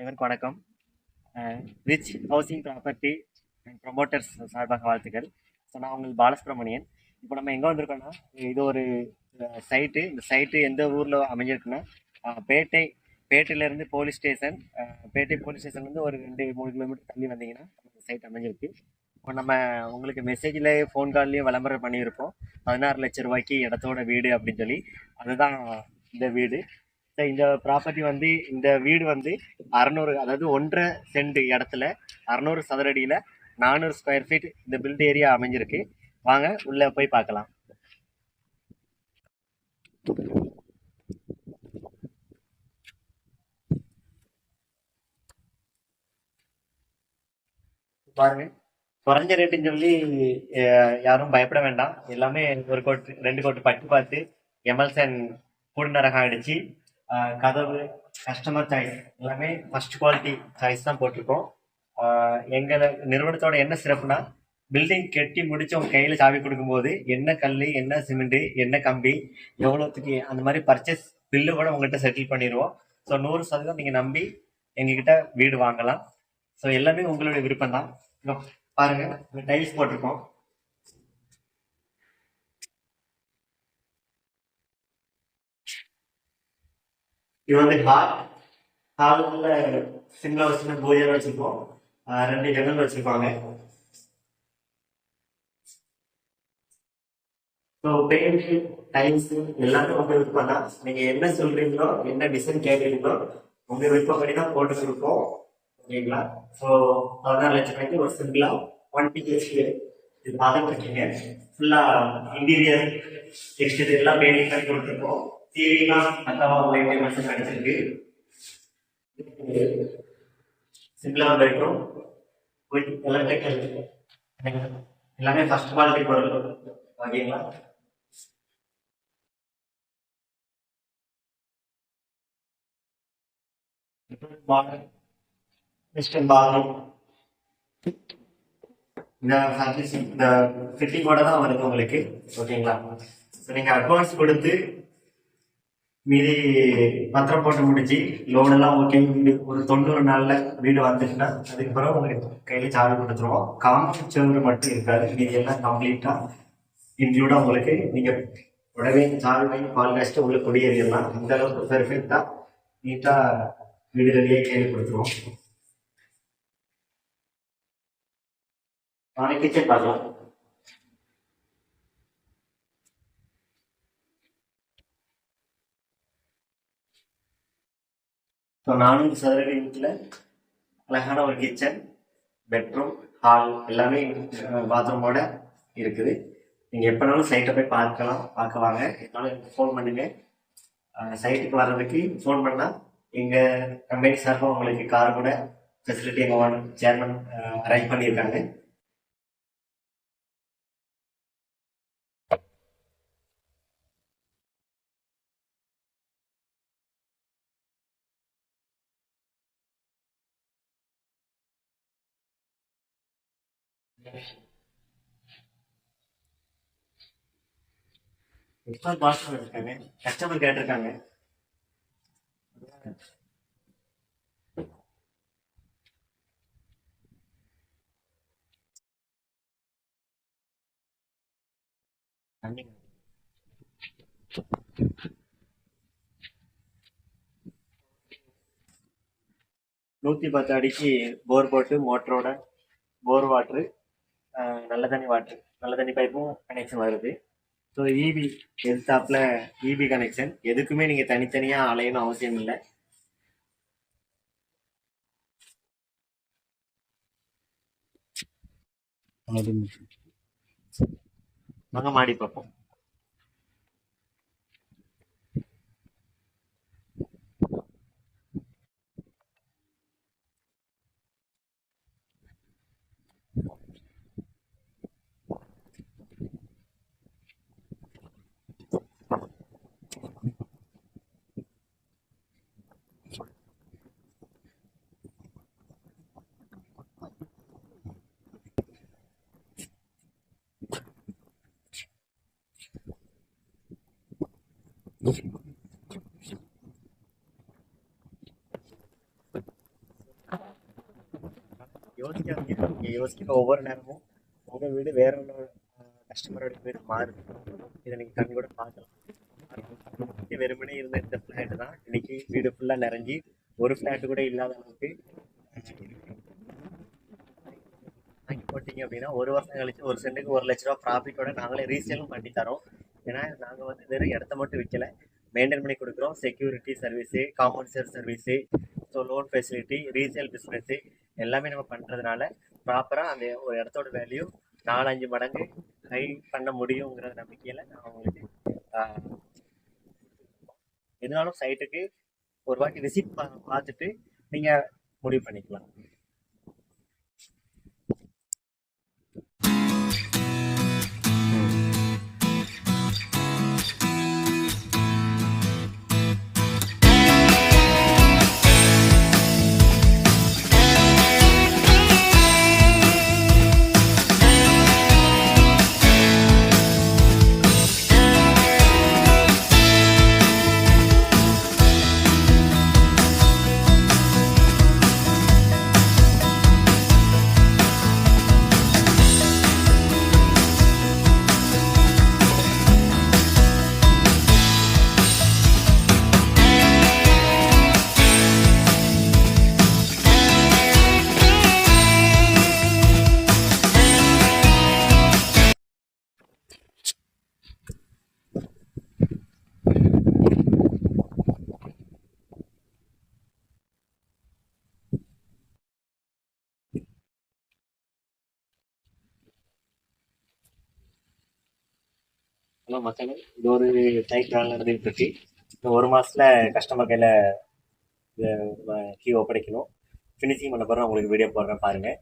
அனைவருக்கும் வணக்கம். Rich housing property and promoters சார்பாக வாழ்த்துக்கள். ஸோ நான் உங்கள் பாலசுப்ரமணியன். இப்போ நம்ம எங்கே வந்திருக்கோம்னா இது ஒரு சைட்டு இந்த சைட்டு எந்த ஊரில் அமைஞ்சிருக்குன்னா பேட்டை பேட்டையிலேருந்து போலீஸ் ஸ்டேஷன் பேட்டை போலீஸ் ஸ்டேஷன்லேருந்து ஒரு ரெண்டு மூணு கிலோமீட்டர் தள்ளி வந்தீங்கன்னா இந்த சைட் அமைஞ்சிருக்கு. இப்போ நம்ம உங்களுக்கு மெசேஜில் ஃபோன் கால்லையும் விளம்பரம் பண்ணியிருப்போம். பதினாறு லட்ச ரூபாய்க்கு இடத்தோட வீடு அப்படின்னு சொல்லி. அதுதான் இந்த வீடு. இந்த ப்ராப்பர்ட்டி வந்து இந்த வீடு வந்து அறநூறு அதாவது ஒன்றரை சென்ட் இடத்துல அறநூறு சதுரடியில் நானூறு ஸ்கொயர் ஃபீட் இந்த பில்ட் ஏரியா அமைஞ்சிருக்கு. வாங்க உள்ளே போய் பார்க்கலாம். பாருங்க. குறைஞ்ச ரேட்டுன்னு சொல்லி யாரும் பயப்பட வேண்டாம். எல்லாமே ஒரு கோட்டு ரெண்டு கோட்டு பட்டு பார்த்து எம்எல்சன் பூண்டரகம் அடிச்சு கதவு கஸ்டமர் சாய்ஸ் எல்லாமே ஃபர்ஸ்ட் குவாலிட்டி சாய்ஸ் தான் போட்டிருக்கோம். எங்கள் நிறுவனத்தோட என்ன சிறப்புனா பில்டிங் கட்டி முடிச்சு உங்க கையில சாவி கொடுக்கும்போது என்ன கல் என்ன சிமெண்ட் என்ன கம்பி எவ்வளோத்துக்கு அந்த மாதிரி பர்ச்சேஸ் பில்லு கூட உங்ககிட்ட செட்டில் பண்ணிடுவோம் ஸோ நூறு சதவீதம் நீங்க நம்பி எங்ககிட்ட வீடு வாங்கலாம். ஸோ எல்லாமே உங்களுடைய விருப்பம் தான் பாருங்க டைல்ஸ் போட்டிருக்கோம். இது வந்து ஹால் ஹாலுக்குள்ள சிங்கிள் வச்சுருந்து பூஜை வச்சிருக்கோம்? ரெண்டு ஜன்னல் வச்சிருப்பாங்க. ஸோ பெயிண்ட் டைல்ஸ் எல்லாமே உங்க விருப்பம் தான். நீங்க என்ன சொல்றீங்களோ என்ன டிசைன் கேட்குறீங்களோ உங்க விருப்பப்படி தான் போட்டு கொடுப்போம். ஓகேங்களா ஸோ பதினாறு லட்சம் ரூபாய்க்கு ஒரு சிங்கிளா ஒன் பிஹெச்கே இது பார்த்துட்டு இருக்கீங்க. ஃபுல்லா இன்டீரியர் எக்ஸ்டீரியர் எல்லாம் பெயிண்டிங் பண்ணி கொடுத்துருக்கோம். டிவிலாம் நல்லா லைட் மெசேஜ் அடிச்சிருக்கு சிம்பிளா பெட்ரூம் வித் எலக்ட்ரிக்கல் எல்லாமே ஃபர்ஸ்ட் குவாலிட்டி பொருள் ஓகேங்களா வெஸ்டர்ன் பாத்ரூம் இந்த ஃபர்னிஷ் இந்த ஃபிட்டிங்கோட தான் வருது உங்களுக்கு. ஓகேங்களா ஸோ நீங்கள் அட்வான்ஸ் கொடுத்து மீதி பத்திரம் போட்டு முடிச்சு லோன் எல்லாம் ஓகே வீடு ஒரு தொண்ணூறு நாள்ல வீடு வந்துச்சுன்னா அதுக்கப்புறம் உங்களுக்கு கையில சாவி கொடுத்துருவோம் காமன் செவரு மட்டும் இருக்காது. மீதி எல்லாம் கம்ப்ளீட்டா இன்க்ளூடா உங்களுக்கு நீங்க உடனே சாவி வாங்கி பால் காய்ச்சிட்டு உள்ள குடியேறிடலாம் இந்த அளவுக்கு பெர்ஃபெக்டா நீட்டா வீடு ரெடியாக கையில் கொடுத்துருவோம். நாளைக்கு கிச்சன் பார்க்கலாம். ஸோ நானூறு சதுர வீட்டில் அழகான ஒரு கிச்சன் பெட்ரூம் ஹால் எல்லாமே பாத்ரூமோட இருக்குது. நீங்கள் எப்போனாலும் சைட்டை போய் பார்க்கலாம் பார்க்க வாங்க. என்னாலும் எனக்கு ஃபோன் பண்ணுங்க. சைட்டுக்கு வர்றதுக்கு ஃபோன் பண்ணால் எங்கள் கம்பெனி சார்பாக உங்களுக்கு கார் கூட ஃபெசிலிட்டி எங்கள் சேர்மன் அரேஞ்ச் பண்ணியிருக்காங்க. எக்ஸ்ட்ரா பாத்ரூம் இருக்காங்க கஸ்டமர் கேட்டிருக்காங்க. தண்ணி நூற்றி பத்து அடிக்கு போர் போட்டு மோட்டரோட போர் வாட்ரு நல்ல தண்ணி வாட்ரு நல்ல தண்ணி பைப்பும் கனெக்ஷன் வருது. ஸோ இபி எதிர்த்தாப்புல இபி கனெக்ஷன் எதுக்குமே நீங்கள் தனித்தனியாக அலையணும் அவசியம் இல்லை. வாங்க மாடி பார்ப்போம். யோசிக்காதீங்க. நீங்கள் யோசிக்கிற ஒவ்வொரு நேரமும் உங்கள் வீடு வேற கஸ்டமரோட வீடு மாறுது. இதை நீங்கள் கண் கூட பார்க்கலாம். வெறுமனே இருந்த இந்த ஃப்ளாட்டு தான் இன்னைக்கு வீடு ஃபுல்லாக நிறைஞ்சி ஒரு ஃப்ளாட்டு கூட இல்லாத அளவுக்கு வாங்கி போட்டீங்க அப்படின்னா ஒரு வருஷம் கழிச்சு ஒரு சென்ட்டுக்கு ஒரு லட்ச ரூபா ப்ராஃபிட்டோட நாங்களே ரீசேலும் பண்ணி தரோம். ஏன்னா நாங்கள் வந்து வெறும் இடத்த மட்டும் விற்கல மெயின்டைன் பண்ணி கொடுக்குறோம். Security service compound service so loan facility resale business எல்லாமே நம்ம பண்ணுறதுனால ப்ராப்பராக அந்த ஒரு இடத்தோட வேல்யூ நாலஞ்சு மடங்கு ஹை பண்ண முடியுங்கிற நம்பிக்கையில் நான் உங்களுக்கு இருந்தாலும் எதுனாலும் சைட்டுக்கு ஒரு வாட்டி விசிட் பார்த்துட்டு நீங்கள் முடிவு பண்ணிக்கலாம். ஹலோ மக்களே. இது ஒரு சைட் வேலை நடந்துகிட்டு இருக்கு. இன்னும் ஒரு மாசத்துல கஸ்டமர் கையில் கீ ஒப்படைக்கணும் ஃபினிஷிங் பண்ண போகிறோம் உங்களுக்கு வீடியோ போடுறேன் பாருங்கள்